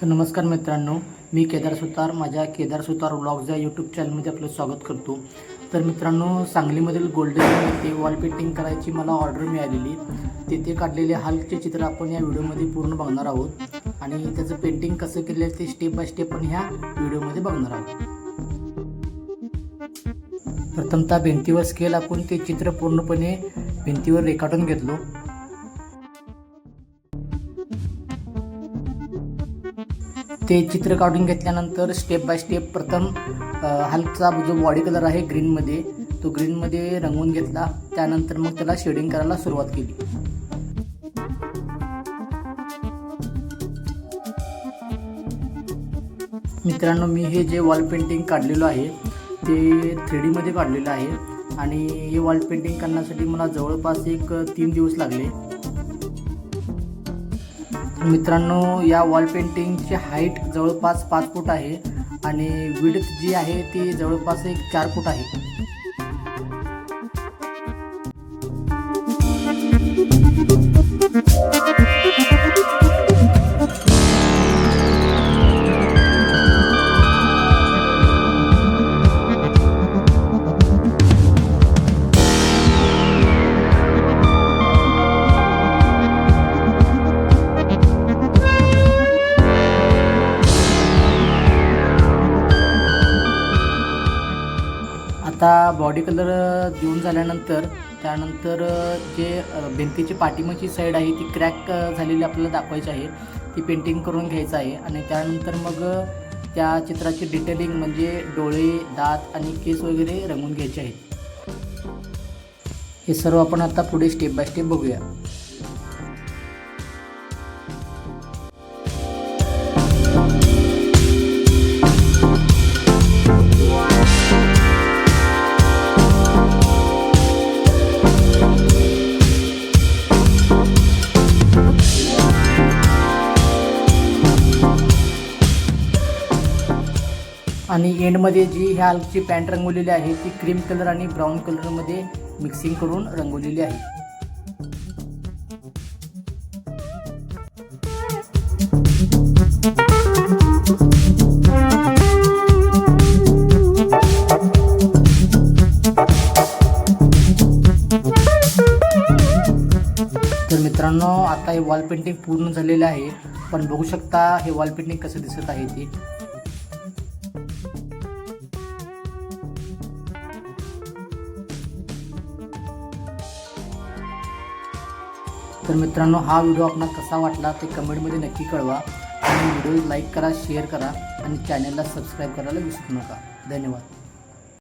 तर नमस्कार मित्रांनो मी केदार सुतार माझ्या केदार सुतार व्लॉग्स या यूट्यूब चॅनलमध्ये आपलं स्वागत करतो. तर मित्रांनो सांगलीमधील गोल्डन येथे वॉल पेंटिंग करायची मला ऑर्डर मिळालेली. तेथे काढलेले हालचे चित्र आपण या व्हिडिओमध्ये पूर्ण बघणार आहोत. आणि त्याचं पेंटिंग कसं केलेलं आहे ते स्टेप बाय स्टेप पण ह्या व्हिडिओमध्ये बघणार आहोत. प्रथमतः भिंतीवर स्केल आपण ते चित्र पूर्णपणे भिंतीवर रेखाटून घेतलो. ते चित्र काढून घेतल्यानंतर स्टेप बाय स्टेप प्रथम हलका जो बॉडी कलर आहे ग्रीनमध्ये तो ग्रीनमध्ये रंगवून घेतला. त्यानंतर मग त्याला शेडिंग करायला सुरुवात केली. मित्रांनो मी हे जे वॉल पेंटिंग काढलेलं आहे ते थ्री डीमध्ये काढलेलं आहे. आणि हे वॉल पेंटिंग करण्यासाठी मला जवळपास एक तीन दिवस लागले. मित्रांनो या वॉल पेंटिंगची हाईट जवळपास पाच फूट आहे आणि विड्थ जी आहे ती जवळपास एक चार फूट आहे. आता बॉडी कलर देऊन झाल्यानंतर त्यानंतर जे भिंतीची पाठीमागची साईड आहे ती क्रॅक झालेली आपल्याला दाखवायची आहे. ती पेंटिंग करून घ्यायचं आहे. आणि त्यानंतर मग त्या चित्राची डिटेलिंग म्हणजे डोळे दात आणि केस वगैरे रंगून घ्यायचे आहेत. हे सर्व आपण आता पुढे स्टेप बाय स्टेप बघूया. आणि एंडमध्ये जी ह्या हल्कची पॅन्ट रंगवलेली आहे ती क्रीम कलर आणि ब्राऊन कलरमध्ये मिक्सिंग करून रंगवलेली आहे. तर मित्रांनो आता हे वॉल पेंटिंग पूर्ण झालेलं आहे. पण बघू शकता हे वॉल पेंटिंग कसं दिसत आहे ते. तर मित्रांनो हा व्हिडिओ आपणास कसा वाटला ते कमेंटमध्ये नक्की कळवा. आणि व्हिडिओ लाईक करा शेअर करा आणि चॅनलला सबस्क्राईब करायला विसरू नका. धन्यवाद.